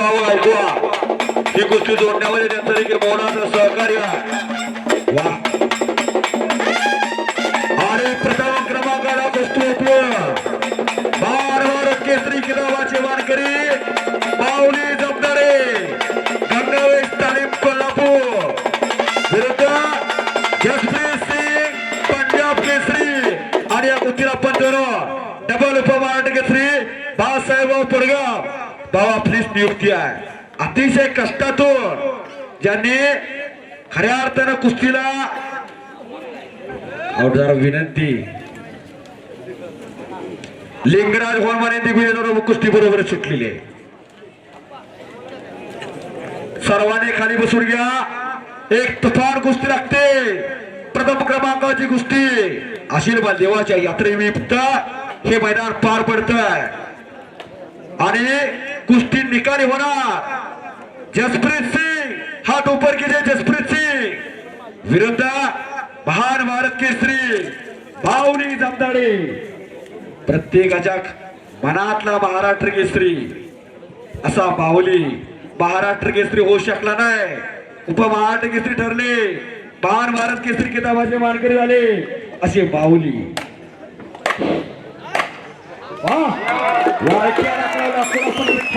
हवं ऐकवा ही गोष्टी जोडण्यामध्ये त्यांचं देखील मोलाचं सहकार्य आहे. वा. आणि प्रथम क्रमांकाला कुस्ती उपयोग. बार बार केसरी किताबाचे वारकरी पावली जमदारे गंगावेश तालीम कोल्हापूर. विरुद्ध जसप्रीत सिंग पंजाब केसरी. आणि या कृतीला पंधरा डबल उपमहाराष्ट्र केसरी बाळासाहेब पडगाव बाबा आपलीच नियुक्ती आहे अतिशय कष्टातून ज्यांनी खऱ्या अर्थानं कुस्तीला जरा विनंती. लिंगराज होळमाने दिग्विजय कुस्ती बरोबर सुटलेली आहे. सर्वांनी खाली बसून घ्या. एक तुफान कुस्ती लागते. प्रथम क्रमांकाची कुस्ती. आशीर्वाद देवाच्या यात्रेनिमित्त हे मैदान पार पडत आणि कुस्ती निकाली होणार. जसप्रीत सिंग हा ऊपर कीजिए जसप्रीत सिंग. विरुद्ध महान भारत केसरी भावनी जमदाडे. प्रत्येकाच्या मनातला महाराष्ट्र केसरी. असा बाहुली महाराष्ट्र केसरी होऊ शकला नाही. उपमहाराष्ट्र केसरी ठरले. महान भारत केसरी किताबाचे मानकरी झाले. असे बाहुली. ऐक्याला आपल्याला लाखो लाखो रुपये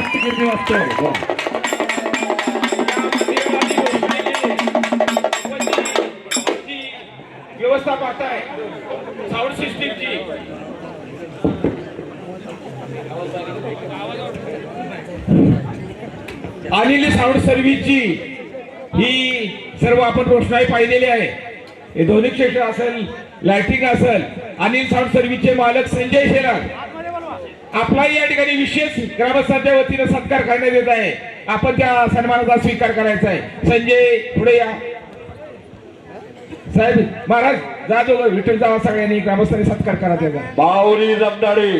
व्यवस्था पाहताय साऊंड सिस्टीमची अनिल साऊंड सर्व्हिसची ही सर्व आपण रोषणाई पाहिलेली आहे. हे दोन्ही क्षेत्र असेल लाइटिंग असेल अनिल साऊंड सर्व्हिसचे मालक संजय शेलार. आपलाही या ठिकाणी विशेष ग्रामस्थांच्या वतीनं सत्कार करण्यात येत आहे. आपण त्या सन्मानाचा स्वीकार करायचा आहे. संजय पुढे या. साहेब महाराज जा दोघं विठ्ठल जावा सगळ्यांनी ग्रामस्थांनी सत्कार करा त्याचा बावरी जमदाडे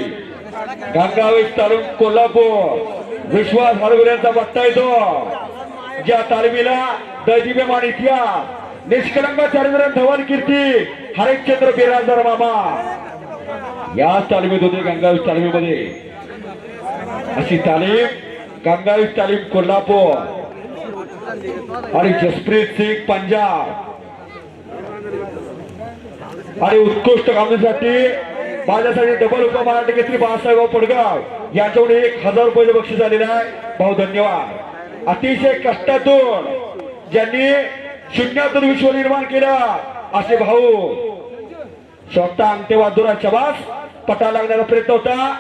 गंगावेश तालुक कोल्हापूर. विश्वास हरगुर यांचा बट्टा येतो ज्या तालमीला दैदिव्यमान इतिहास निष्कलंक चरित्र धवन कीर्ती हरिश्चंद्र बिराजदार मामा. या तालमीत होते गंगावीस तालमीमध्ये. अशी तालीम गंगावीस तालीम कोल्हापूर. आणि जसप्रीत सिंग पंजाब. आणि उत्कृष्ट कामगिरीसाठी माझ्यासाठी डबल उपमहाराष्ट्र केसरी बाळासाहेबराव पडगाव यांच्याकडे एक हजार रुपये बक्षीस आलेलं आहे. भाऊ धन्यवाद. अतिशय कष्टातून ज्यांनी शून्यातून विश्व निर्माण केलं असे भाऊ. स्वतः अंत्यवादुरा चबास पटा लागण्याचा प्रयत्न होता.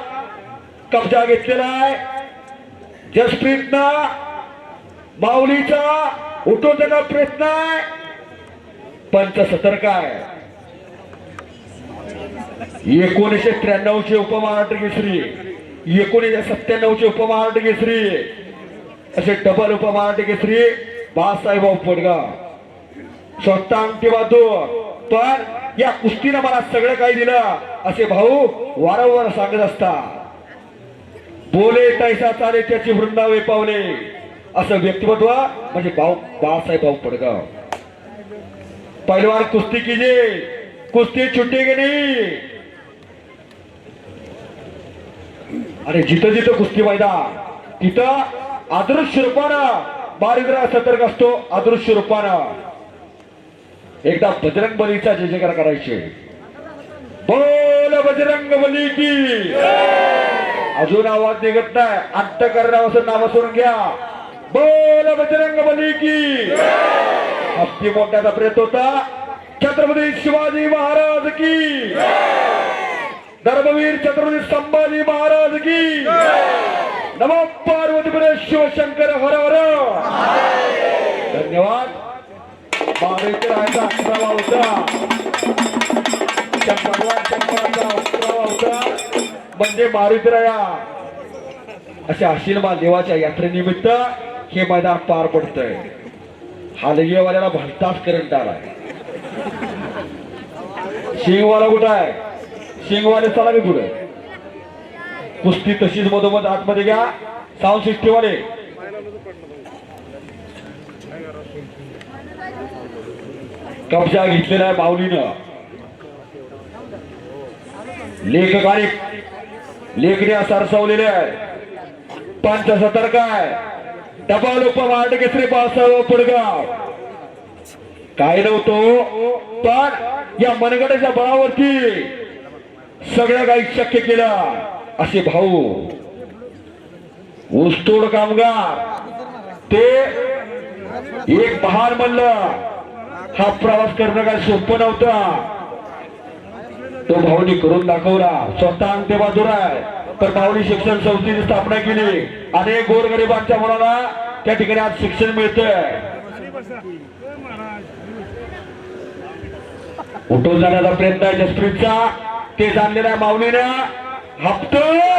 कब्जा घेतलेला आहे. जसप्रीतनं माऊलीचा उठवण्याचा प्रयत्न आहे. पंच सतर्क आहे. एकोणीसशे त्र्याण्णव चे उपमहाराष्ट्र केसरी. एकोणीसशे सत्त्याण्णव चे उपमहाराष्ट्र केसरी. असे डबल उपमहाराष्ट्र केसरी. बाळासाहेब पडगाव स्वतः अंगठी बहादूर पण या कुस्तीनं मला सगळं काही दिलं. असे भाऊ वारंवार सांगत असता बोले तैसा चाले त्याची वृंदावे पावले. असं व्यक्तिमत्व म्हणजे भाऊ बाळासाहेब भाऊ पडगाव. पहलवान कुस्ती किजे कुस्ती छुट्टी की नाही अरे जिथं जिथं कुस्ती मैदान तिथं अदृश्य रूपानं बारिद्रा सतर्क असतो अदृश्य रूपानं. एकदा बजरंग बलीचा जय जयकार करायचे. बोल बजरंग बली की. अजून आवाज निघत नाही. अंत करण्यापासून नाव सोडून घ्या. बोल बजरंग बली की. हस्ती मोठ्याचा प्रयत्न होता. छत्रपती शिवाजी महाराज की. धर्मवीर छत्रपती संभाजी महाराज की. नमो पार्वती शिवशंकर हर हर. धन्यवाद. महाराष्ट्राचा अकरावा होता. त्या भगवान शंकराचा अकरावा होता. म्हणजे मारुतीराया अशा आशीर्वाद देवाच्या यात्रेनिमित्त हे मैदान पार पडतंय. हालगेवाल्याला भलताच करंट आलाय शिंगवाला कुठं आहे? शिंगवाले चला मी कुठं कुस्ती तशीच मधोमध आतमध्ये घ्या. साऊंड सिस्टीमवाले. कब्जा घेतलेला आहे माऊलीनं. लेखकाने लेखण्या सरसवलेल्या आहे. पंच सतर्क आहे. टपाल उपमांड घेतले पावसाळा पुडगाव काय नव्हतो पण या मनगडाच्या बळावरती सगळं काही शक्य केलं असे भाऊ. ऊसतोड कामगार. ते एक महान म्हणलं. हा प्रवास करणं काय सोपं नव्हतं. तो भाऊनी करून दाखवला. स्वतः अंगते बाजूला आहे. तर भाऊनी शिक्षण संस्थेची स्थापना केली. अनेक गोरगरिबांच्या मुलाला त्या ठिकाणी आज शिक्षण मिळतंय. उठून जाण्याचा प्रयत्न आहे जसप्रीतचा. ते जाणलेल्या माऊलीनं. हप्तो!